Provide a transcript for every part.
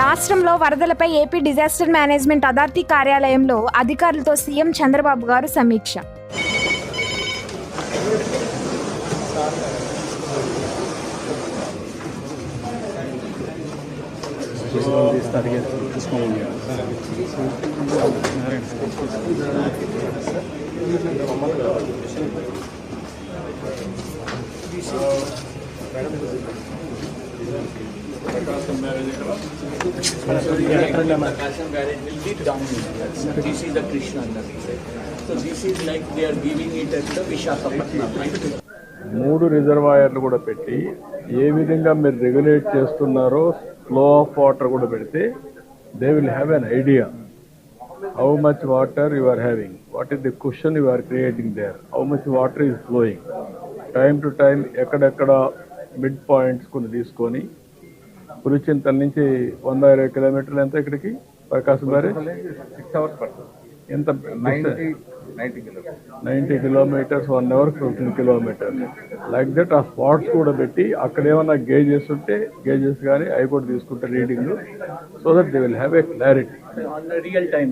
రాష్ట్రంలో వరదలపై AP disaster management authority కార్యాలయంలో అధికారులతో సీఎం చంద్రబాబు గారు సమీక్ష. Prakasam barrage will be. This is the Krishna So this is like they are giving it at the right? మూడు రిజర్వాయర్లు కూడా పెట్టి ఏ విధంగా మీరు రెగ్యులేట్ చేస్తున్నారో ఫ్లో ఆఫ్ వాటర్ కూడా పెడితే they will have an idea how much water you are having what is the question you are creating there how much water is flowing time to time ఎక్కడెక్కడ mid points కొన్ని తీసుకొని పులిచింతల నుంచి వంద ఇరవై కిలోమీటర్లు ఎంత ఇక్కడికి ప్రకాశం బ్యారేజ్ సిక్స్ అవర్స్ పడుతుంది. ఎంత? Ninety ninety kilometres. Ninety kilometres one hour fifteen kilometres. Like that ఆ స్పాట్స్ కూడా పెట్టి అక్కడ ఏమైనా గేజెస్ ఉంటే గేజెస్ కానీ అవి కూడా తీసుకుంటే reading. So that they will have a clarity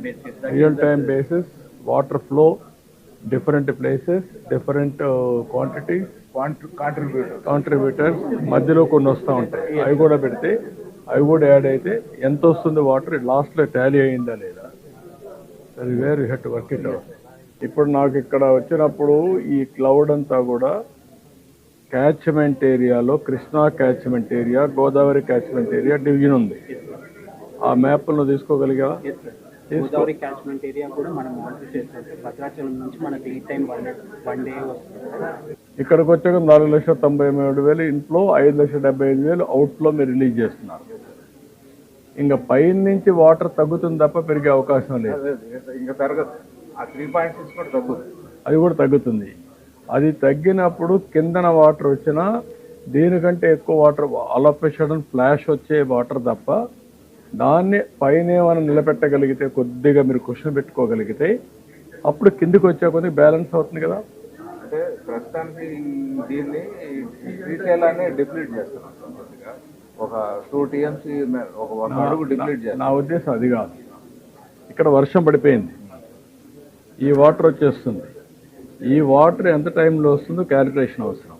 basis. That real time basis water flow different places different quantities contributor contributors మధ్యలో కొన్ని వస్తూ ఉంటాయి. అవి కూడా పెడితే అవి కూడా యాడ్ అయితే ఎంత వస్తుంది వాటర్ లాస్ట్లో టాలీ అయిందా లేదా? అది వేరు హెట్ వర్క్ ఇట్ అవుట్ ఇప్పుడు నాకు ఇక్కడ వచ్చినప్పుడు ఈ క్లౌడ్ అంతా కూడా క్యాచ్మెంట్ ఏరియాలో Krishna catchment area Godavari catchment area division ఉంది. ఆ మ్యాప్ను తీసుకోగలిగా గోదావరి క్యాచ్మెంట్ ఏరియా కూడా మనం మానిటర్ చేస్తుంటే. భద్రాచలం నుంచి మనకి ఈ టైం వన్ వన్ డే వస్తుంది ఇక్కడికి వచ్చాక నాలుగు లక్షల తొంభై మూడు వేలు ఇంట్లో ఐదు లక్షల డెబ్బై ఐదు వేలు అవుట్లో మీరు రిలీజ్ చేస్తున్నారు. ఇంకా పైన నుంచి వాటర్ తగ్గుతుంది తప్ప పెరిగే అవకాశం లేదు. ఇంకా పెరగదు. ఆ త్రీ పాయింట్ సిక్స్ కూడా తగ్గుతుంది. అది కూడా తగ్గుతుంది. అది తగ్గినప్పుడు కిందన వాటర్ వచ్చినా దీనికంటే ఎక్కువ వాటర్ అలపేషన్ ఫ్లాష్ వచ్చే వాటర్ తప్ప దాన్ని పైన ఏమైనా నిలబెట్టగలిగితే కొద్దిగా మీరు క్వశ్చన్ పెట్టుకోగలిగితే అప్పుడు కిందికి వచ్చే కొద్దిగా బ్యాలెన్స్ అవుతుంది కదా. అంటే ప్రస్తుతానికి దీన్ని రీటైల్ అనే డిప్లీట్ చేస్తున్నాం. కొద్దిగా ఒక టూ టీఎంసీ ఒక వన్ అడుగు డిప్లీట్ చేస్తాం నా ఉద్దేశం అది కాదు. ఇక్కడ వర్షం పడిపోయింది. ఈ వాటర్ వచ్చేస్తుంది. ఈ వాటర్ ఎంత టైంలో వస్తుందో క్యాలిక్యులేషన్ అవసరం.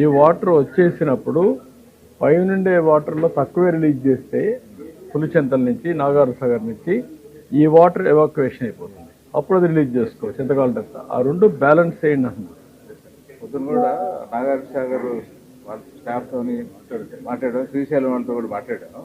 ఈ వాటర్ వచ్చేసినప్పుడు పైనుండే వాటర్లో తక్కువే రిలీజ్ చేస్తే పులిచెంతల నుంచి నాగార్ సాగర్ నుంచి ఈ వాటర్ ఎవాక్యువేషన్ అయిపోతుంది. అప్పుడు అది రిలీజ్ చేసుకో ఎంతకాలం దత్త ఆ రెండు బ్యాలెన్స్ చేయండి అంటున్నాను పొద్దున కూడా నాగార్జున సాగర్ వాళ్ళ స్టాఫ్తో తోని మాట్లాడాం. శ్రీశైలం వాళ్ళతో కూడా మాట్లాడాను